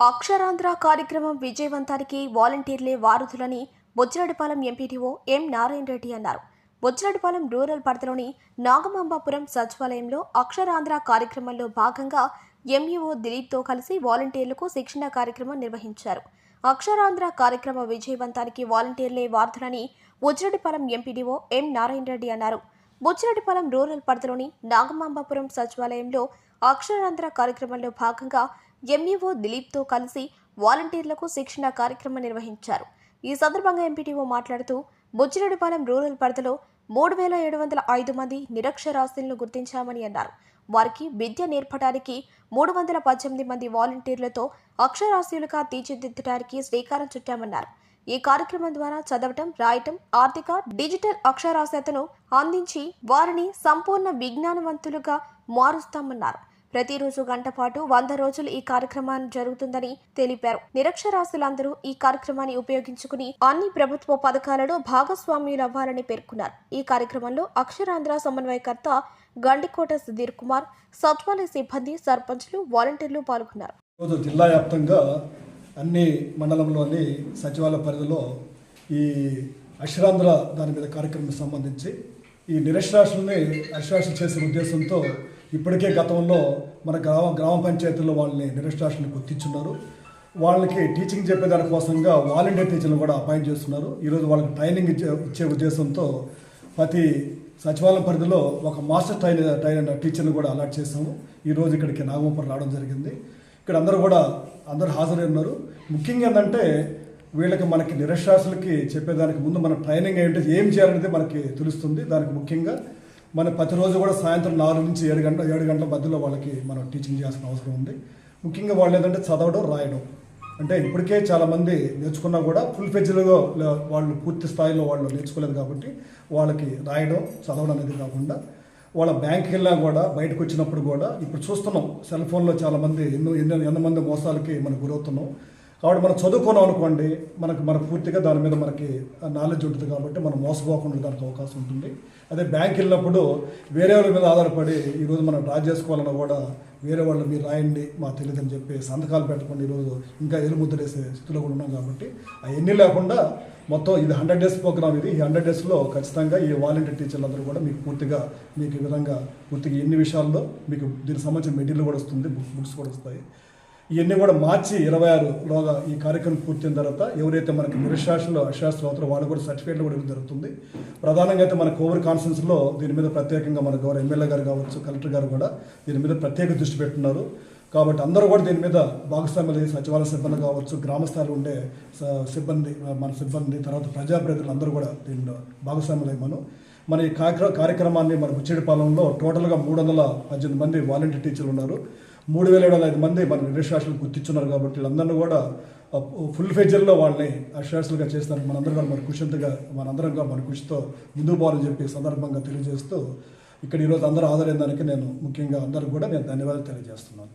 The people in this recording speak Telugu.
అక్షరాంధ్ర కార్యక్రమం విజయవంతానికి వాలంటీర్లే వారధులని బొజ్జిరెడ్డిపాలెం ఎంపీటీఓ ఎం నారాయణ రెడ్డి అన్నారు. బొజ్జిరెడ్డిపాలెం రూరల్ పరిధిలోని నాగమాంబాపురం సచివాలయంలో అక్షరాంధ్ర కార్యక్రమంలో భాగంగా ఎంఈఓ దిలీప్తో కలిసి వాలంటీర్లకు శిక్షణ కార్యక్రమం నిర్వహించారు. అక్షరాంధ్ర కార్యక్రమ విజయవంతానికి వాలంటీర్లే వారధులని బొజ్జిరెడ్డిపాలెం ఎంపీడీఓ ఎం నారాయణ రెడ్డి అన్నారు. బుచ్చిరెడ్డిపాలెం రూరల్ పరిధిలోని నాగమాంబాపురం సచివాలయంలో అక్షరాంధ్ర కార్యక్రమంలో భాగంగా ఎంఈఓ దిలీప్తో కలిసి వాలంటీర్లకు శిక్షణ కార్యక్రమం నిర్వహించారు. ఈ సందర్భంగా ఎంపీటీఓ మాట్లాడుతూ బుచ్చిరెడ్డిపాలెం రూరల్ పరిధిలో మూడు వేల ఏడు వందల ఐదు మంది నిరక్షరాస్యులను గుర్తించామని అన్నారు. వారికి విద్య నేర్పడానికి మూడు వందల పద్దెనిమిది మంది వాలంటీర్లతో అక్షరాస్యులుగా తీర్చిదిద్దడానికి శ్రీకారం చుట్టామన్నారు. ఈ కార్యక్రమం ద్వారా చదవటం రాయటం ఆర్థిక డిజిటల్ అక్షరాస్యతను అందించి వారిని సంపూర్ణ విజ్ఞానవంతులుగా మారుస్తామన్నారు. ప్రతిరోజు గంట పాటు వంద రోజులు ఈ కార్యక్రమం జరుగుతుందని తెలిపారు. నిరక్షరాస్యులందరూ ఈ కార్యక్రమాన్ని ఉపయోగించుకుని అన్ని ప్రభుత్వ పథకాలలో భాగస్వామ్యులవ్వాలని పేర్కొన్నారు. ఈ కార్యక్రమంలో అక్షరాంధ్ర సమన్వయకర్త గండికోట సుధీర్ కుమార్ సత్వాలయ సిబ్బంది సర్పంచ్లు వాలంటీర్లు పాల్గొన్నారు. జిల్లా వ్యాప్తంగా అన్ని మండలంలోని సచివాలయ పరిధిలో ఈ అక్షరాంధ్ర దాని మీద కార్యక్రమం సంబంధించి ఈ నిరక్షరాస్యుల్ని అక్షరాస్యులు చేసే ఉద్దేశంతో ఇప్పటికే గతంలో మన గ్రామ గ్రామ పంచాయతీల్లో వాళ్ళని నిరక్షరాస్యుల్ని గుర్తించున్నారు. వాళ్ళకి టీచింగ్ చెప్పేదాని కోసంగా వాలంటీర్ టీచర్లు కూడా అపాయింట్ చేస్తున్నారు. ఈరోజు వాళ్ళకి ట్రైనింగ్ ఇచ్చే ఇచ్చే ఉద్దేశంతో ప్రతి సచివాలయం పరిధిలో ఒక మాస్టర్ ట్రైన్ ట్రైన్ టీచర్ని కూడా అలాట్ చేసాము ఈరోజు ఇక్కడికి నాగమపురం రావడం జరిగింది. ఇక్కడ అందరూ కూడా అందరూ హాజరై ఉన్నారు. ముఖ్యంగా ఏంటంటే వీళ్ళకి మనకి నిరక్షరాస్యులకి చెప్పేదానికి ముందు మన ట్రైనింగ్ ఏంటి ఏం చేయాలనేది మనకి తెలుస్తుంది. దానికి ముఖ్యంగా మన ప్రతిరోజు కూడా సాయంత్రం నాలుగు నుంచి ఏడు గంటల ఏడు గంటల మధ్యలో వాళ్ళకి మనం టీచింగ్ చేయాల్సిన అవసరం ఉంది. ముఖ్యంగా వాళ్ళు ఏంటంటే చదవడం రాయడం. అంటే ఇప్పటికే చాలామంది నేర్చుకున్నా కూడా ఫుల్ ఫెజ్లుగా వాళ్ళు పూర్తి స్థాయిలో వాళ్ళు నేర్చుకోలేదు కాబట్టి వాళ్ళకి రాయడం చదవడం అనేది కాకుండా వాళ్ళ బ్యాంక్కి వెళ్ళినా కూడా బయటకు వచ్చినప్పుడు కూడా ఇప్పుడు చూస్తున్నాం. సెల్ ఫోన్లో చాలామంది ఎన్నో ఎన్నో ఎంతమంది మోసాలకి మనం గురవుతున్నాం. కాబట్టి మనం చదువుకున్నాం అనుకోండి మనకు మన పూర్తిగా దాని మీద మనకి నాలెడ్జ్ ఉంటుంది కాబట్టి మనం మోసపోకుండా దానికి అవకాశం ఉంటుంది. అదే బ్యాంక్ వెళ్ళినప్పుడు వేరే వాళ్ళ మీద ఆధారపడి ఈరోజు మనం డ్రా చేసుకోవాలన్నా కూడా వేరే వాళ్ళు మీరు రాయండి మా తెలియదని చెప్పి సంతకాలు పెట్టకుండా ఈరోజు ఇంకా ఎలుముద్ర స్థితిలో కూడా ఉన్నాం కాబట్టి అవన్నీ లేకుండా మొత్తం ఇది హండ్రెడ్ డేస్ ప్రోగ్రామ్ ఇది. ఈ హండ్రెడ్ డేస్లో ఖచ్చితంగా ఈ వాలంటీర్ టీచర్లు అందరూ కూడా మీకు పూర్తిగా మీకు ఈ విధంగా పూర్తిగా ఎన్ని విషయాల్లో మీకు దీనికి సంబంధించిన మెటీరియల్ కూడా వస్తుంది బుక్స్ కూడా వస్తాయి. ఇవన్నీ కూడా మార్చి ఇరవై ఆరులోగా ఈ కార్యక్రమం పూర్తయిన తర్వాత ఎవరైతే మనకి నిరశాసులు అశాస్త్రులు అవుతారో వాళ్ళు కూడా సర్టిఫికేట్లు కూడా ఇవ్వడం జరుగుతుంది. ప్రధానంగా అయితే మన కోవర్ కాన్ఫరెన్స్లో దీని మీద ప్రత్యేకంగా మన గౌరవ ఎమ్మెల్యే గారు కావచ్చు కలెక్టర్ గారు కూడా దీని మీద ప్రత్యేక దృష్టి పెట్టున్నారు. కాబట్టి అందరూ కూడా దీని మీద భాగస్వామ్యులు సచివాలయ సిబ్బంది కావచ్చు గ్రామస్థాయిలో ఉండే సిబ్బంది మన సిబ్బంది తర్వాత ప్రజాప్రతినిధులు అందరూ కూడా దీనిలో భాగస్వాములు మనం మన ఈ కార్యక్రమాన్ని మన బుచ్చేడిపాలెంలో టోటల్గా మూడు వందల పద్దెనిమిది మంది వాలంటీర్ టీచర్లు ఉన్నారు. మూడు వేల ఏడు వందల ఐదు మంది మన నిరక్షరాస్యులు గుర్తించున్నారు కాబట్టి వీళ్ళందరినీ కూడా ఫుల్ ఫేజర్లో వాళ్ళని అక్షరాస్యులుగా చేస్తానికి మనందరం కూడా మన కృషింతగా మనందరం కూడా మన కృషితో ముందుకు పోవాలని చెప్పి సందర్భంగా తెలియజేస్తూ ఇక్కడ ఈరోజు అందరూ హాజరైన దానికి నేను ముఖ్యంగా అందరూ కూడా నేను ధన్యవాదాలు తెలియజేస్తున్నాను.